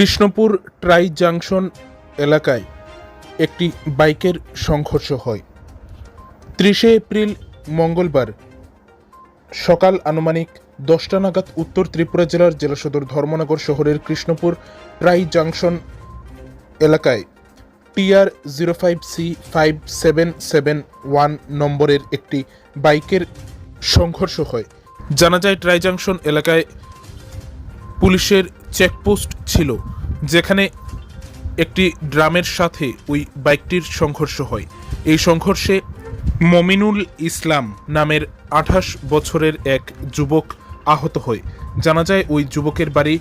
Krishnapur tri junction এলাকায় একটি বাইকের সংঘর্ষ হয়। ত্রিশে এপ্রিল মঙ্গলবার সকাল আনুমানিক দশটা নাগাদ উত্তর ত্রিপুরা জেলার জেলা সদর ধর্মনগর শহরের কৃষ্ণপুর ট্রাই জাংশন এলাকায় TR zero five C five seven seven one নম্বরের একটি বাইকের সংঘর্ষ হয়। জানা যায়, ট্রাই জাংশন এলাকায় পুলিশের চেকপোস্ট ছিল, যেখানে একটি ড্রামের সাথে ওই বাইকটির সংঘর্ষ হয়। এই সংঘর্ষে মমিনুল ইসলাম নামের আঠাশ বছরের এক যুবক আহত হয়। জানা যায়, ওই যুবকের বাড়ি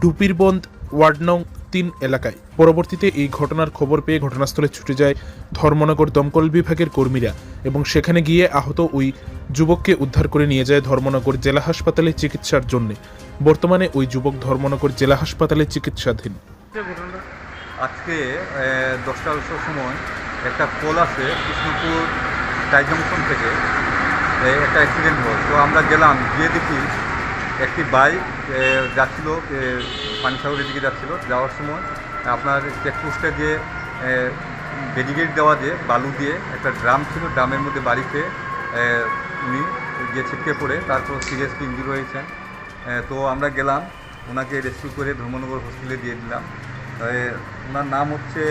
ডুপিরবন্দ, ওয়ার্ড নং তিন এলাকায়। পরবর্তীতে এই ঘটনার খবর পেয়ে ঘটনাস্থলে ছুটে যায় ধর্মনগর দমকল বিভাগের কর্মীরা এবং সেখানে গিয়ে আহত ওই যুবককে উদ্ধার করে নিয়ে যায় ধর্মনগর জেলা হাসপাতালে চিকিৎসার জন্য। বর্তমানে ওই যুবক ধর্মনগর জেলা হাসপাতালে চিকিৎসাধীন। আজকে দশটা সময় একটা কল আছে কৃষ্ণপুর টাইজংশন থেকে একটা অ্যাক্সিডেন্ট হয় তো আমরা গেলাম, গিয়ে দেখি একটি বাইক যাচ্ছিল পানিসাগরের দিকে যাচ্ছিল, যাওয়ার সময় আপনার চেকপোস্টে যে ব্যারিকেড দেওয়া দিয়ে বালু দিয়ে একটা ড্রাম ছিল, ড্রামের মধ্যে বাড়িতে উনি গিয়ে ছিটকে পড়ে, তারপর সিরিয়াসলি ইঞ্জুরি হয়েছেন। তো আমরা গেলাম, ওনাকে রেস্কিউ করে ধর্মনগর হসপিটালে দিয়ে দিলাম। ওনার নাম হচ্ছে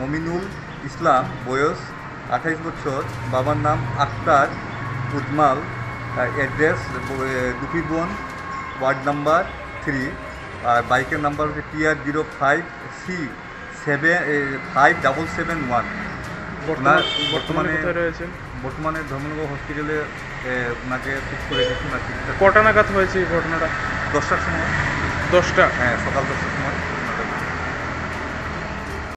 মমিনুল ইসলাম, বয়স আঠাইশ বছর, বাবার নাম Akhtar Ujmal. Address Dupibon ward number three আর বাইকের নাম্বার হচ্ছে TR zero five C seven five double seven one বর্তমানে বর্তমানে ধর্মনগর হসপিটালে ওনাকে ফিক্স করে ওনার কটা নাগাদ হয়েছে এই ঘটনাটা? দশটার সময়। দশটা? হ্যাঁ সকাল দশটার